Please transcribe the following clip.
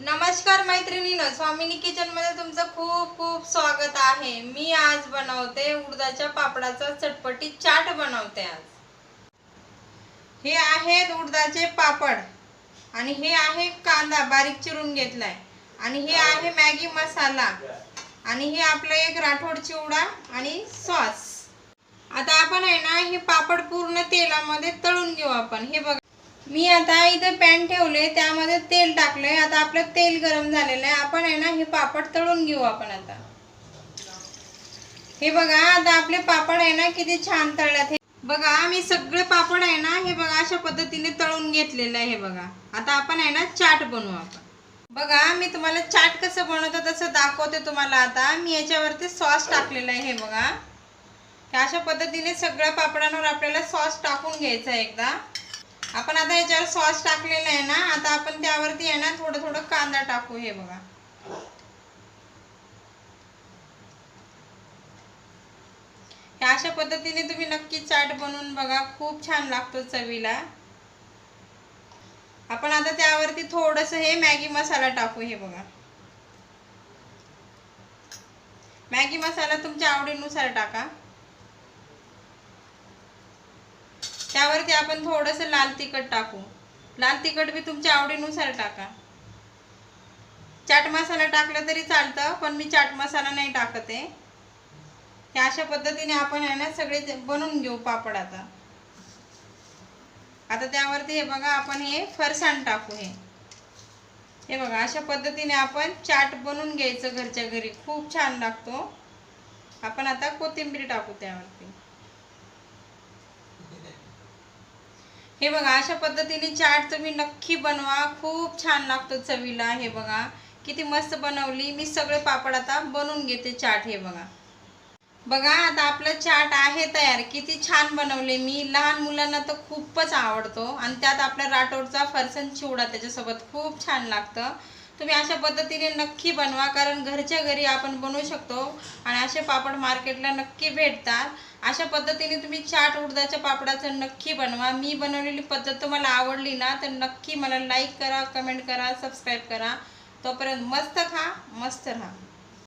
नमस्कार मैत्रिणीनं स्वामिनी किचनमध्ये तुमचं खूप खूप स्वागत आहे. मी आज बनवते उडदाच्या पापडाचा चटपटी चाट बनवते आज. हे आहेत उडदाचे पापड आणि हे आहे कांदा बारीक चिरून घेतलाय. आणि हे आहे मॅगी मसाला. आणि हे आपलं एक राठोड चिवडा आणि सॉस. आता आपण आहे ना हे पापड पूर्ण तेलामध्ये तळून घेऊ आपण. हे बघा. मी आता इथे पॅन ठेवले त्यामध्ये तेल टाकलंय. आता आपलं तेल गरम झालेलं आहे. आपण आहे ना हे पापड तळून घेऊ आपण आता. हे बघा आता आपले पापड आहे ना किती छान तळल्यात. हे बघा मी सगळे पापड आहे ना हे बघा अशा पद्धतीने तळून घेतलेलं आहे हे बघा. आता आपण आहे ना चाट बनवू आपण. बघा मी तुम्हाला चाट कसं बनवतो तसं दाखवते तुम्हाला आता. मी याच्यावरती सॉस टाकलेला आहे हे बघा. हे अशा पद्धतीने सगळ्या पापडांवर आपल्याला सॉस टाकून घ्यायचा एकदा. आपण आता याच्यावर सॉस टाकलेला आहे ना आता आपण त्यावरती आहे ना थोडं थोडं कांदा टाकू हे बघा. अशा पद्धतीने तुम्ही नक्की चाट बनवून बघा खूप छान लागतो चवीला. आपण आता त्यावरती थोडस हे मॅगी मसाला टाकू हे बघा. मॅगी मसाला तुमच्या आवडीनुसार टाका. त्यावरती आपण थोडंसं लाल तिखट टाकू. लाल तिखट बी तुमच्या आवडीनुसार टाका. चाट मसाला टाकला तरी चालतं पण मी चाट मसाला नाही टाकत. आहे हे अशा पद्धतीने आपण आहे ना सगळे बनवून घेऊ पापड आता. आता त्यावरती हे बघा आपण हे फरसाण टाकू हे. हे बघा अशा पद्धतीने आपण चाट बनवून घ्यायचं घरच्या घरी. खूप छान लागतो. आपण आता कोथिंबीर टाकू त्यावरती. हे बघा अशा पद्धतीने चाट तुम्ही नक्की बनवा. खूप छान लागतो चवीला हे बघा. किती मस्त बनवली. मी सगळे पापड आता बनवून घेते चाट हे बघा. बघा आता आपलं चाट आहे तयार. किती छान बनवले मी. लहान मुलांना तर खूपच आवडतो. आणि त्यात आपल्या राठोडचा फरसन चिवडा त्याच्यासोबत खूप छान लागतं. तुम्ही अशा पद्धतीने नक्की बनवा कारण घरच्या घरी आपण बनवू शकतो आणि असे पापड मार्केटला नक्की भेटतात. अशा पद्धतीने तुम्ही चाट उडदाच्या पापडाचं नक्की बनवा. मी बनवलेली पद्धत तुम्हाला आवडली ना तर नक्की मला लाईक करा कमेंट करा सबस्क्राईब करा. तोपर्यंत मस्त खा मस्त राहा.